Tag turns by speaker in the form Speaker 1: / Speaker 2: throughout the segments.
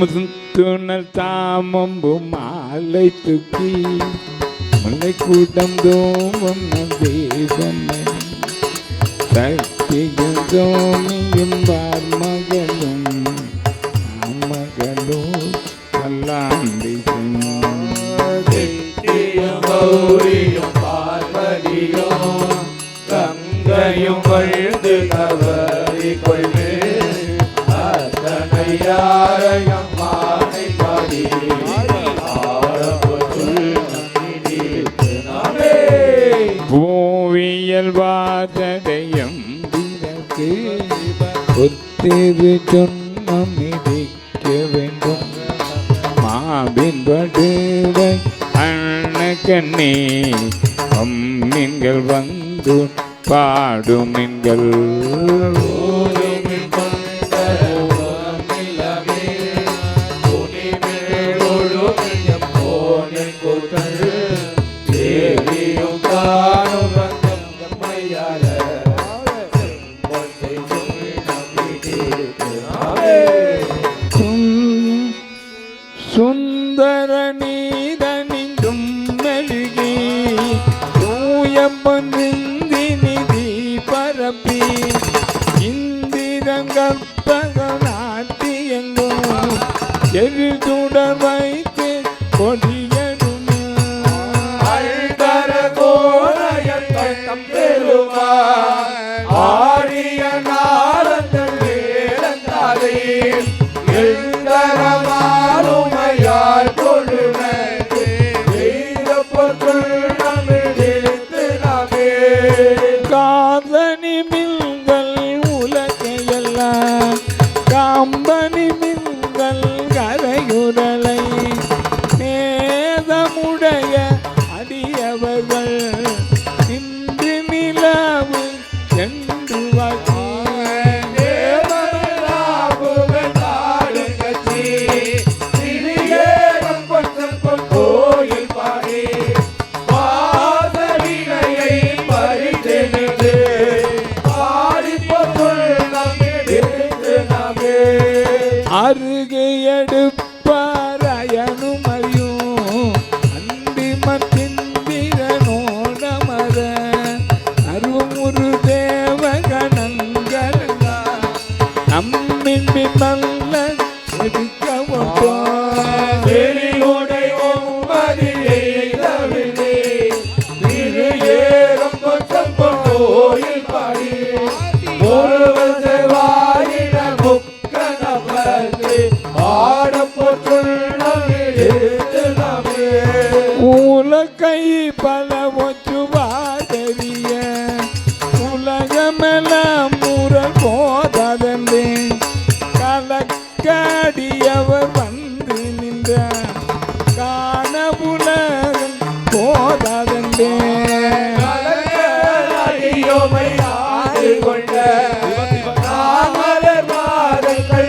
Speaker 1: முத்துணர் தாமம்பு மாலை தூக்கி முல்லை கூட்டம் தோமம் தேவன் சக்தியும் தோமியும் பார்மகளும்
Speaker 2: மகளும்
Speaker 1: அல்லாண்டியும் Oh, yeah. தேவி துன்பம் மிதிக்க வேண்டும். மாபின் படுவை அண்ண கண்ணே அம்மின்கள் வந்து
Speaker 2: பாடும் যেতে হবে
Speaker 1: সুন্দরণী எடுப்பாரயனுமையும் அந்திமத்திந்திரனோடமர அருமுரு தேவகணங்கள் நம்மின் பிம்பம்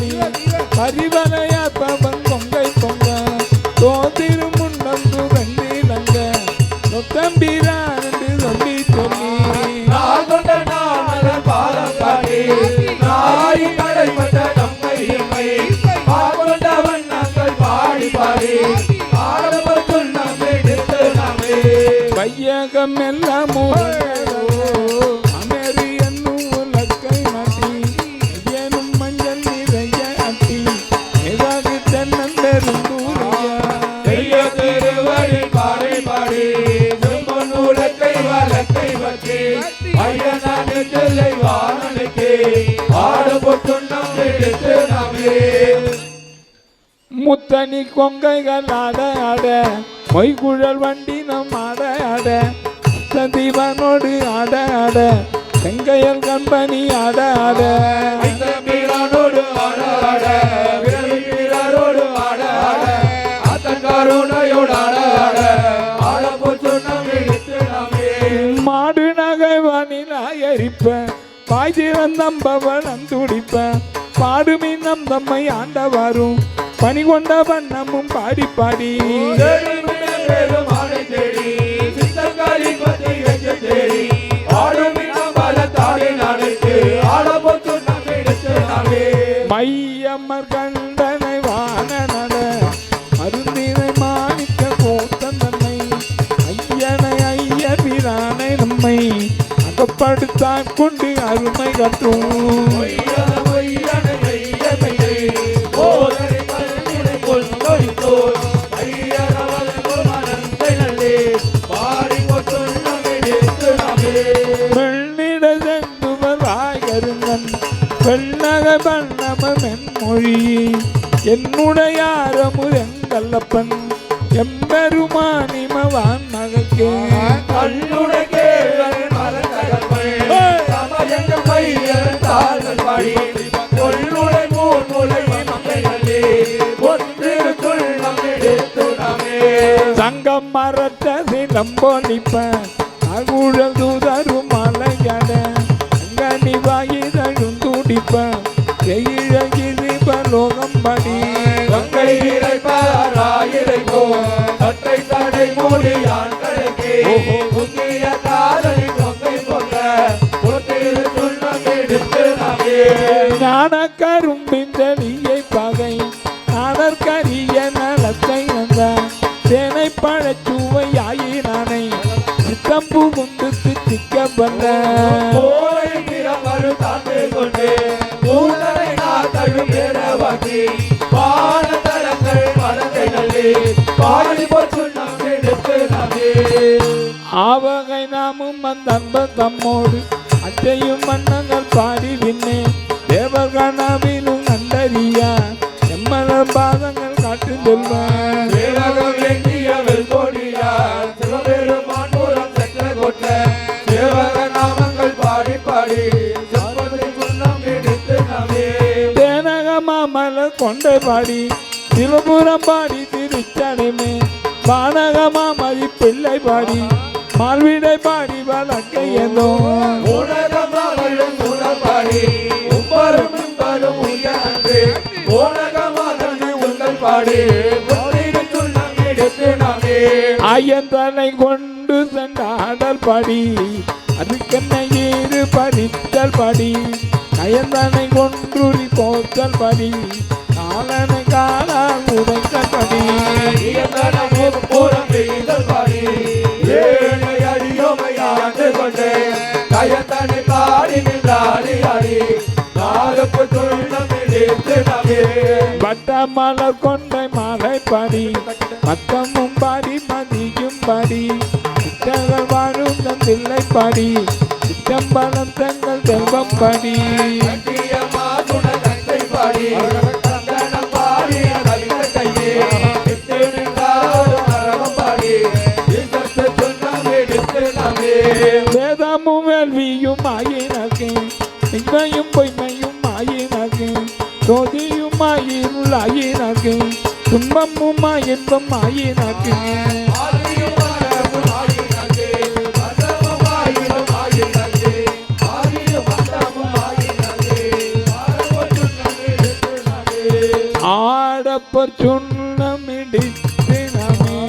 Speaker 1: தோன்றி பரிவனைய பவன் பொங்கை பொங்க தோதிரு முன்னந்து
Speaker 2: வெண்டி நங்க நொத்தம்பிராண்டு வானனுக்கே ஐயனான் தில்லை வானனுக்கே. பாடுபட்டுண்ணம் எடுத்து நாமே
Speaker 1: முத்தனி கொங்கைகள் ஆட ஆட மொய்குழல் வண்டி நம் ஆட ஆட சந்தீபனோடு ஆட ஆட செங்கையல் கம்பெனி ஆட ஆட பாய் திறந்தம்பவனம் துடிப்ப பாடுமி நம் தம்மை ஆண்டவாரும். பணி கொண்ட வண்ணமும் பாடி பாடி
Speaker 2: தேடி இடித்து
Speaker 1: கொண்டு அருமை கற்றும். வாயருங்கன் வெள்ளக பண்ணம மென்மொழி என்னுடைய அறமுதெங்கல்லப்பன் எம்பெருமானிமவான் மகக்கே.
Speaker 2: கண்ணுடைய தாழ்கள் பாடி கொள்ளுடை மூன்முலை மங்கைகளே நம் எடுத்து நாமே.
Speaker 1: சங்கம் மரத்த சிலம்போலிப்ப அகுழல் தூதரும் மலையட அங்கனி வாயிதழும் துடிப்ப எயிழகிரி பலோகம் படி.
Speaker 2: கங்கை இறைப்பார் ஆயிரைக்கோ தட்டை தடை மூடி ஆண்களுக்கே
Speaker 1: திக்க வல்ல
Speaker 2: போரை பிறமரு தாண்டு கொண்டு பேரவாக்கி பாடத்தலங்கள் மனதை நல்லே பாடி போச்சு நாம் எடுத்து நாமே
Speaker 1: ஆவகை நாமும் அந்த தம்மோடு அச்சையும் மன்னங்கள் பாடி விண்ணே தேவர் கனவிலும் கண்டறியா எம்மலர் பாதங்கள் காட்டு செல்வன் மலர் கொண்டை பாடி சிவபுரம் பாடி திருச்சடைமே வானகமா மதி பிள்ளை பாடி மால்விடை பாடி வழக்கை ஏதோ
Speaker 2: பாடி
Speaker 1: ஆயந்தனை கொண்டு சென்றாடல் படி அதுக்கென்ன ஏறு பறித்தல் படி கயந்தனை கொன்றுரி போத்தல் படி காலனை காலால் உதைத்தல் படி.
Speaker 2: இயந்தனமும் புறம் பெய்தல் பாடி. ஏழை அடியோமை ஆண்டு கொண்டு கயத்தனை பாடி நின்றாடி துள்ளம்
Speaker 1: வட்ட மலர் கொண்டை மாலை படி மத்தமும் பாடி மதியும் படி. சித்தர்கள் வாழும் தந்தில்லை படி சித்தம்பலம் தங்கள் செல்வம் படி
Speaker 2: பாடி எடுத்து நாமே
Speaker 1: ஆடப்பர் சுண்ணமிடித்து நமே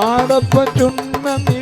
Speaker 2: ஆடப்பு துள்ளம்